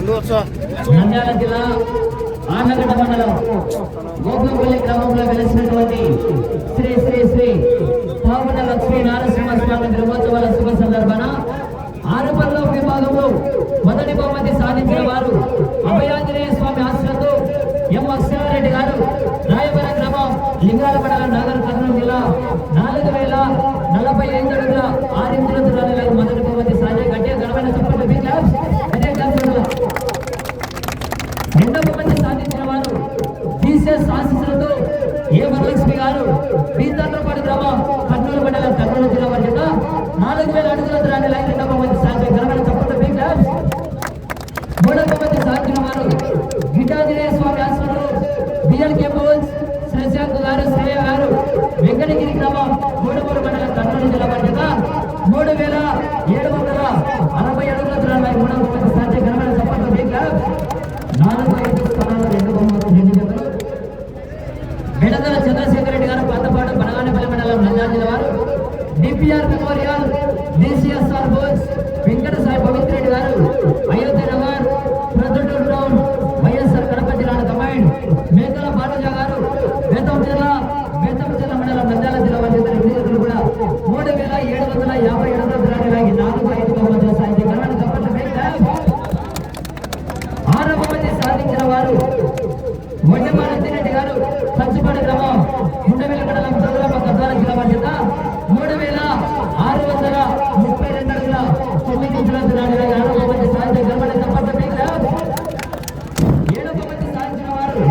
నంద్యాల జిల్లా ఆంధ్రగడ్డ మండలం గోపులపల్లి గ్రామంలో వెలిసినటువంటి శ్రీ శ్రీ శ్రీ పావన లక్ష్మీ నారసింహ స్వామి బ్రహ్మోత్సవాల శుభ సందర్భాన ఆరుపల్లో విభాగంలో మొదటి బహుమతి సాధించిన వారు అభయాంజనేయ స్వామి ఆశ్రతో ఎం అక్షరారెడ్డి గారు రాయవరం గ్రామం లింగాల మండలం నాగర్ కర్నూలు జిల్లా నాలుగు వేల నలభై ఐదు అడుగుల ఆరించుల దూరాలు మొదటి బహుమతి సాధన గట్టిగా ఘనమైన చెప్పండి బిగ్ క్లాప్స్. అదే క్లాప్స్ రెండవ మంది సాధించిన వారు జీసస్ ఆశీస్సులతో ఏ వరలక్ష్మి గారు పీతాండ్రపాడు గ్రామం కర్నూలు మండలం కర్నూలు జిల్లా వారి నాలుగు వేల అడుగుల దూరాన్ని లైన్ రెండవ మంది సాధించిన ఘనమైన చెప్పండి బిగ్ మూడవ మంది సాధ్యం వారు గీతాంజనేయ స్వామి ఆశ్రమంలో బిఎల్ కేబుల్స్ శశాంక్ గారు శ్రేయ గారు వెంకటగిరి గ్రామం మూడుమూరు మండలం కర్నూలు జిల్లా బాధ్యత. మూడు వేల ఏడు వందల అరవై అడుగుల దూరాలపై మూడవ మంది సాధ్య ఘనమైన చప్పట్లు బిగ్ నాలుగు ఐదు స్థానాలు రెండు బహుమతులు రెండు జతలు బెడదల చంద్రశేఖర్ రెడ్డి గారు పాతపాడు బనగానపల్లి మండలం నంద్యాల జిల్లా వారు. డిపిఆర్ మెమోరియల్ గారు అయోధ్య నగర్ ప్రొద్దుటూరు టౌన్ వైఎస్ఆర్ కడప జిల్లా కమాండ్ మేకల బాలజ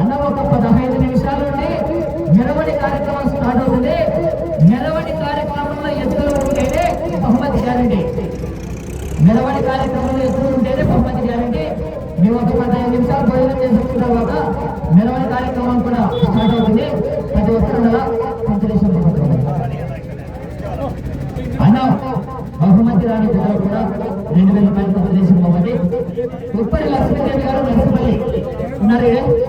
అన్న ఒక పదహైదు నిమిషాల నుండి మెరవడి కార్యక్రమం స్టార్ట్ అవుతుంది. మెరవడి కార్యక్రమంలో ఎత్తులు ఉంటేనే బహుమతి గ్యారంటీ. మెరవడి కార్యక్రమంలో ఎత్తులు ఉంటేనే బహుమతి గ్యారంటీ. మేము ఒక పదహైదు నిమిషాలు భోజనం చేసుకున్న తర్వాత మెరవడి కార్యక్రమం కూడా స్టార్ట్ అవుతుంది. ప్రతి ఒక్కరు సంతోషం అన్న బహుమతి రాని కూడా రెండు వేల రూపాయల సందేశం బహుమతి ఉప్పటి లక్ష్మీదేవి గారు una red